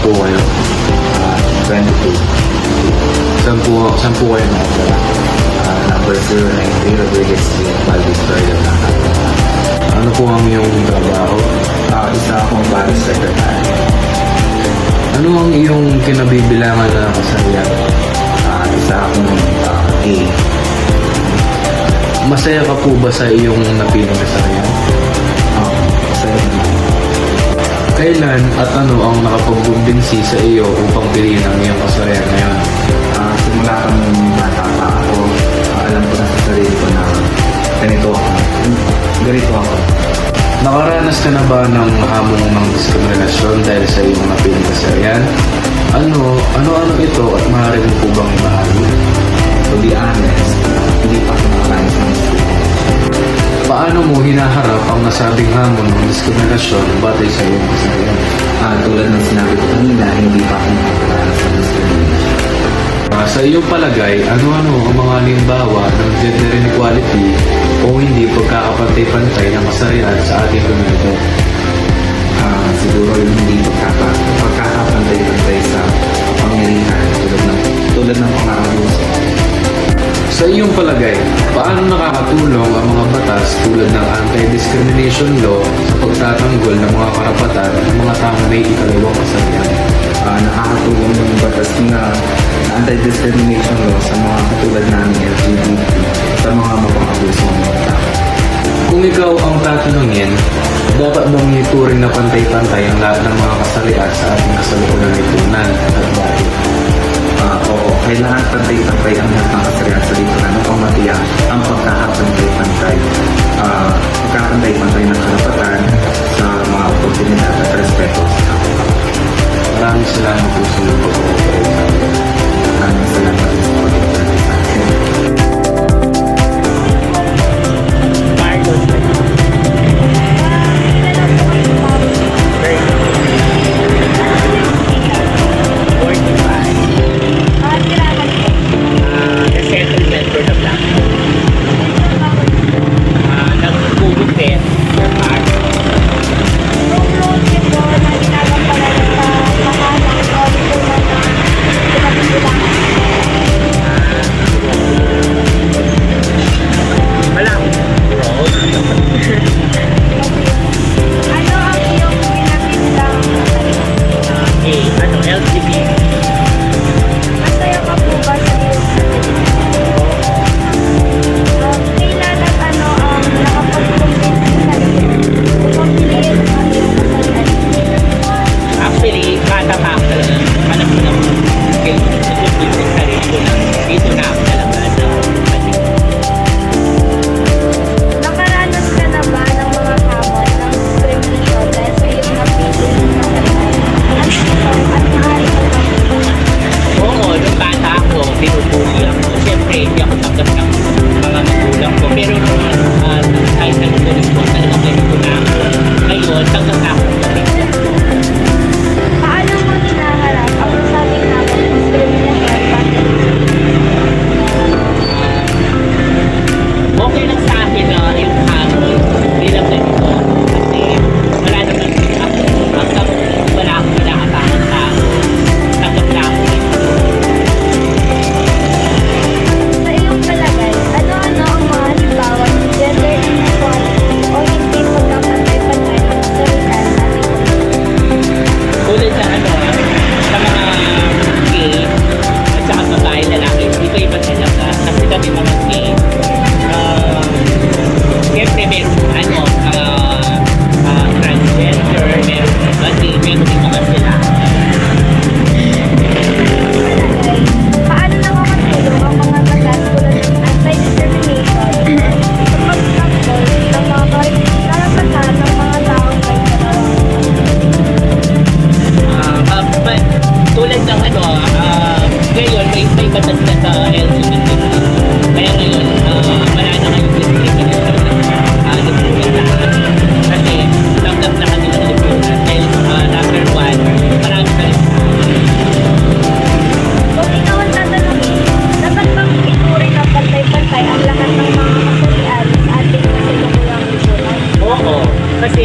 po kayo? Ah, 22. Saan po, saan po kayo nakatira? Ah, number 093 Rodriguez Street, Valdez, Lahat. Ano po ang iyong trabaho? Ah, isa akong body secretary. Ano ang iyong kinabibilangan na kasarian? Ah, isa akong ah, A. Masaya ka po ba sa iyong napiling kasarian? Kailan at ano ang nakapagbumbinsi sa iyo upang piliin ang iyong kasarian ngayon? Ah, simula kang bata pa ako, ah, alam ko na sa sarili ko na ganito ako. Ganito ako. Nakaranas ka na ba ng hamon ng diskriminasyon dahil sa iyong napiling kasarian? Ano, ano-ano ito at maaari mo po bang ibahagi? To be honest, hindi pa ako gusto ko. Paano mo hinaharap ang nasabing hamon ng diskriminasyon batay sa iyong kasarian? Ah, tulad ng sinabi ko kanina, hindi pa ako nakakain sa discrimination. Ah, sa iyong palagay, ano-ano ang mga halimbawa ng gender inequality o hindi pagkakapantay-pantay ng kasarian sa ating komunidad? Ah, siguro yung hindi pagkaka, pagkakapantay-pantay sa kapangyarihan tulad ng tulad ng pang-aabuso. Sa iyong palagay, paano nakakatulong ang mga batas tulad ng anti-discrimination law sa pagtatanggol ng mga karapatan ng mga taong may ikalawang kasarian? Ah, nakakatulong yung batas na na anti-discrimination law sa mga katulad namin LGBT sa mga mapang-abuso ng mga tao. Kung ikaw ang tatanungin, dapat bang ituring na pantay-pantay ang lahat ng mga kasarian sa ating kasalukuyan lipunan at bakit? Ah, oo, kailangan pantay-pantay ang lahat ng kasarian lipunan upang matiyak ang pagkakapantay-pantay. Ah, pagkakapantay-pantay ng karapatan sa mga oportunidad at respeto sa kapwa. Maraming salamat po sa sa akin. Maraming salamat sa pag-ibig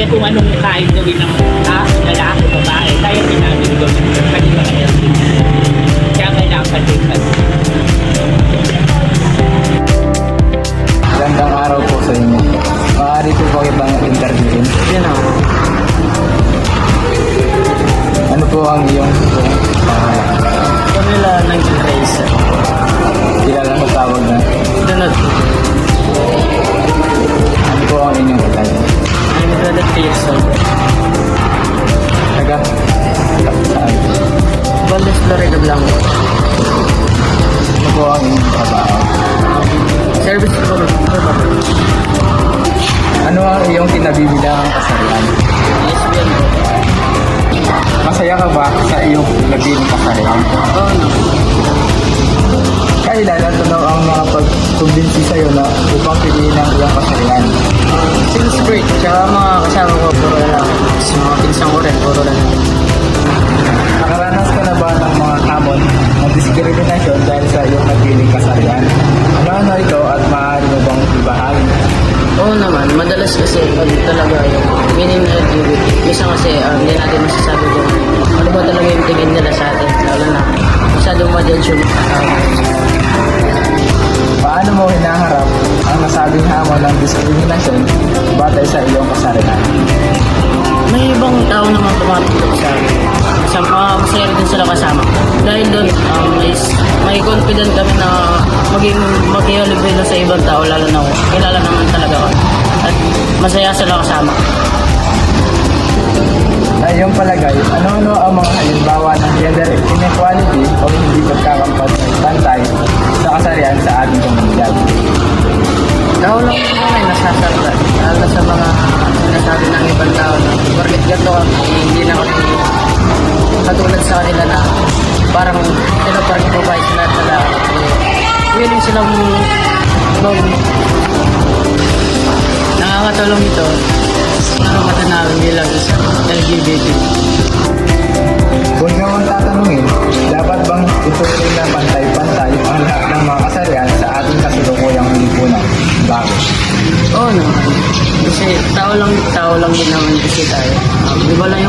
kung anong kain gawin ng po ang inyong trabaho? Service for Ano ang iyong kinabibilangang kasarian? lesbian po. Masaya ka ba sa iyong nabilang kasarian? Oo no. Kailan ano daw ang mga pagkumbinsi sa'yo na upang piliin ang iyong kasarian? Since birth, tsaka mga kasama ko, puro lalaki. Tapos mga pinsang ko rin, puro lalaki. Nakaranas ka na ba ng diskriminasyon dahil sa iyong napiling kasarian? Ano-ano ito at maaari mo bang ibahagi? Oo naman, madalas kasi pag talaga yung meaning na LGBT, minsan kasi ah, hindi natin masasabi kung ano ba talaga yung tingin nila sa atin, lalo na masyadong ma-judge yung tao. Paano mo hinaharap ang nasabing hamon ng diskriminasyon batay sa iyong kasarian? May ibang tao naman tumatulog sa akin. Sama, masaya rin sila kasama. Dahil doon, um, may, may confident kami na maging makihalibay sa ibang tao, lalo na ako. Kilala naman talaga ako. At masaya sila kasama. Sa iyong palagay, ano-ano ang mga halimbawa ng gender inequality o hindi pagkakampantay sa kasarian sa ating komunidad? Tao lang po kami nasasarta. Lalo sa mga sinasabi ng ibang tao na kami, eh, hindi na kami katulad sa kanila na parang sila parang provide sila sa lahat. Eh, willing silang mag nakakatulong ito para matanawin bilang isang LGBT. Kung ang tatanungin, dapat bang ituloy na pantay-pantay ang lahat ng mga kasarian sa ating kasulukuyang lipunan? Bakit? Oo naman. Kasi tao lang, tao lang din naman kasi tayo. Um, iba lang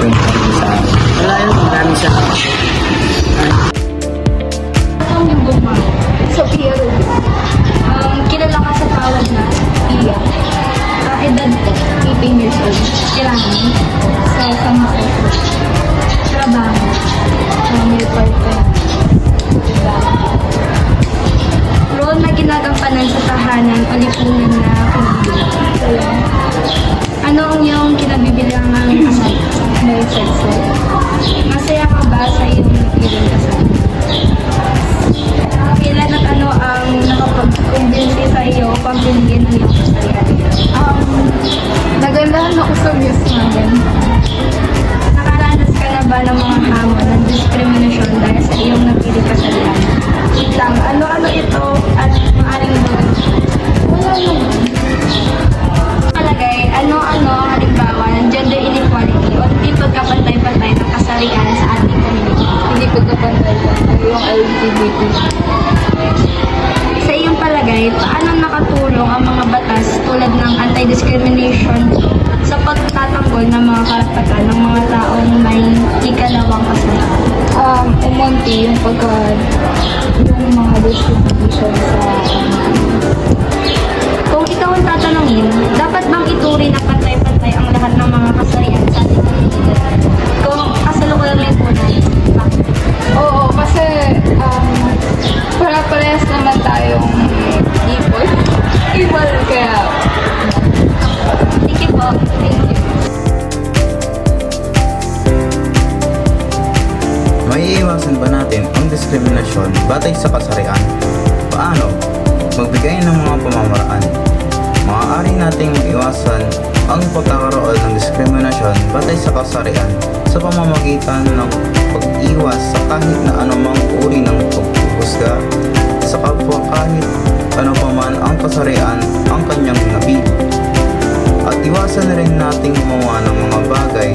kayo magkwento sa. Wala yun, maraming siya. Ang guma. Sophia Rubio. Um, kilala ka sa tawag na Sophia. Uh, edad 18 years old. Kailangan sa sama ko. Trabaho. Uh, may part-time. Role na ginagampanan sa tahanan o lipunan na yun. Ano ang iyong kinabibilangan sexo? Masaya ka ba sa iyong napiling kasama? Kailan at ano ang nakapag-convince sa iyo pampiligin ng iyong Sa iyong palagay, paano nakatulong ang mga batas tulad ng anti-discrimination sa pagtatanggol ng mga karapatan ng mga taong may ikalawang kasalanan? Um, umunti yung pagka yung mga discrimination sa kung diskriminasyon batay sa kasarian? Paano? Magbigay ng mga pamamaraan. Maaari nating iwasan ang pagkakaroon ng diskriminasyon batay sa kasarian sa pamamagitan ng pag-iwas sa kahit na anumang uri ng paghuhusga sa kapwa kahit ano pa man ang kasarian ang kanyang napili. At iwasan na rin nating gumawa ng mga bagay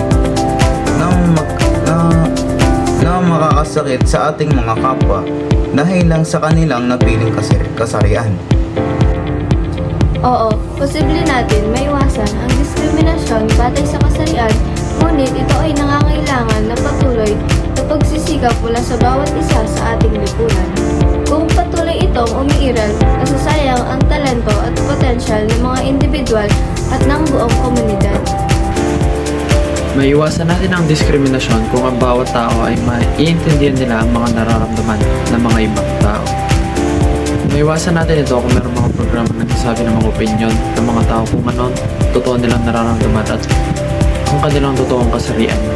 makakasakit sa ating mga kapwa dahil lang sa kanilang napiling kasari- kasarian. Oo, posible natin maiwasan ang diskriminasyon batay sa kasarian, ngunit ito ay nangangailangan na patuloy na pagsisikap mula sa bawat isa sa ating lipunan. Kung patuloy itong umiiral, nasasayang ang talent individual at ng buong komunidad. Maiwasan natin ang diskriminasyon kung ang bawat tao ay maiintindihan nila ang mga nararamdaman ng mga ibang tao. Maiwasan natin ito kung mayroong mga programa na nagsasabi ng mga opinion ng mga tao kung ano ang totoo nilang nararamdaman at ang kanilang totoong kasarian.